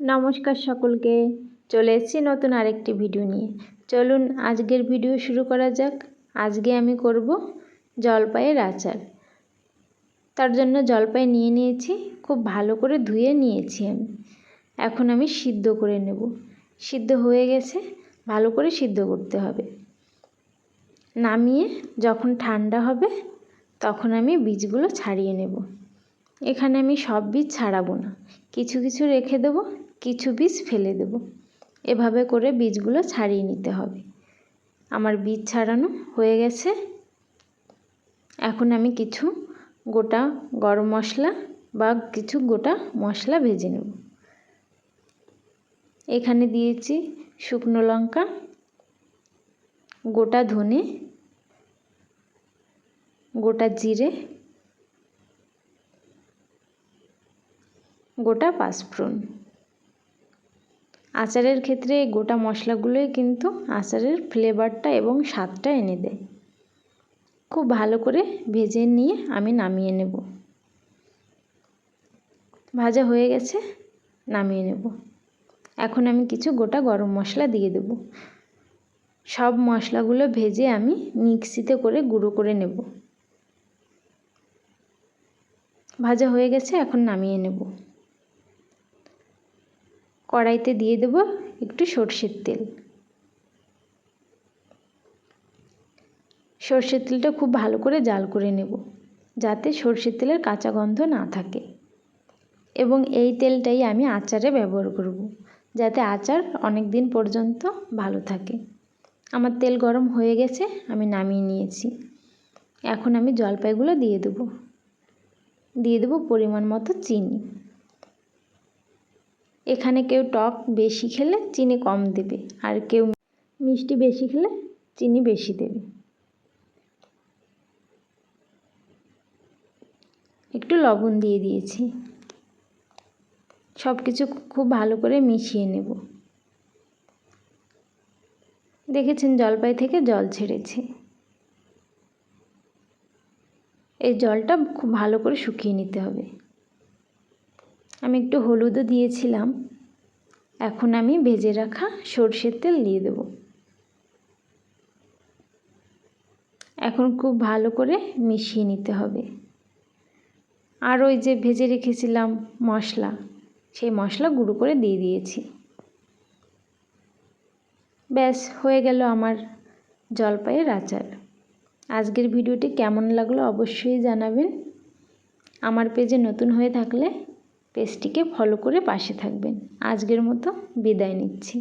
নমস্কার সকলকে। চলে এসেছি নতুন আরেকটি ভিডিও নিয়ে। চলুন আজকের ভিডিও শুরু করা যাক। আজকে আমি করব জলপাইয়ের আচার। তার জন্য জলপাই নিয়ে নিয়েছি, খুব ভালো করে ধুয়ে নিয়েছি আমি। এখন আমি সিদ্ধ করে নেব। সিদ্ধ হয়ে গেছে, ভালো করে সিদ্ধ করতে হবে। নামিয়ে যখন ঠান্ডা হবে, তখন আমি বীজগুলো ছাড়িয়ে নেব। এখানে আমি সব বীজ ছাড়াবো না। কিছু কিছু রেখে দেবো। কিছু বীজ ফেলে দেব। এভাবে করে বীজগুলো ছাড়িয়ে নিতে হবে। আমার বীজ ছাড়ানো হয়ে গেছে। এখন আমি কিছু গোটা গরম মশলা বা কিছু গোটা মশলা ভেজে নেব। এখানে দিয়েছি শুকনো লঙ্কা, গোটা ধনে, গোটা জিরে, গোটা পাঁচফোড়ন। আচারের ক্ষেত্রে এই গোটা মশলাগুলোই কিন্তু আচারের ফ্লেভারটা এবং স্বাদটা এনে দেয়। খুব ভালো করে ভেজে নিয়ে আমি নামিয়ে নেব। ভাজা হয়ে গেছে, নামিয়ে নেব। এখন আমি কিছু গোটা গরম মশলা দিয়ে দেব। সব মশলাগুলো ভেজে আমি মিক্সিতে করে গুঁড়ো করে নেব। ভাজা হয়ে গেছে, এখন নামিয়ে নেব। কড়াইতে দিয়ে দেব একটু সর্ষের তেল। সর্ষের তেলটা খুব ভালো করে জাল করে নেব যাতে সর্ষের তেলের কাঁচা গন্ধ না থাকে। এবং এই তেলটাই আমি আচারে ব্যবহার করব যাতে আচার অনেক দিন পর্যন্ত ভালো থাকে। আমার তেল গরম হয়ে গেছে, আমি নামিয়ে নিয়েছি। এখন আমি জলপাইগুলো দিয়ে দেবো। দিয়ে দেবো পরিমাণ মতো চিনি। এখানে কেউ টক বেশি খেলে চিনি কম দেবে, আর কেউ মিষ্টি বেশি খেলে চিনি বেশি দেবে। একটু লবণ দিয়ে দিয়েছি। সব কিছু খুব ভালো করে মিশিয়ে নেব। দেখেছেন জলপাই থেকে জল ছেড়েছে। এই জলটা খুব ভালো করে শুকিয়ে নিতে হবে। আমি একটু হলুদও দিয়েছিলাম। এখন আমি ভেজে রাখা সর্ষের তেল দিয়ে দেব। এখন খুব ভালো করে মিশিয়ে নিতে হবে। আর ওই যে ভেজে রেখেছিলাম মশলা, সেই মশলা গুঁড়ো করে দিয়ে দিয়েছি। ব্যাস, হয়ে গেল আমার জলপাইয়ের আচার। আজকের ভিডিওটি কেমন লাগল অবশ্যই জানাবেন। আমার পেজে নতুন হয়ে থাকলে পেজটিকে ফলো করে পাশে থাকবেন। আজকের মতো বিদায় নিচ্ছি।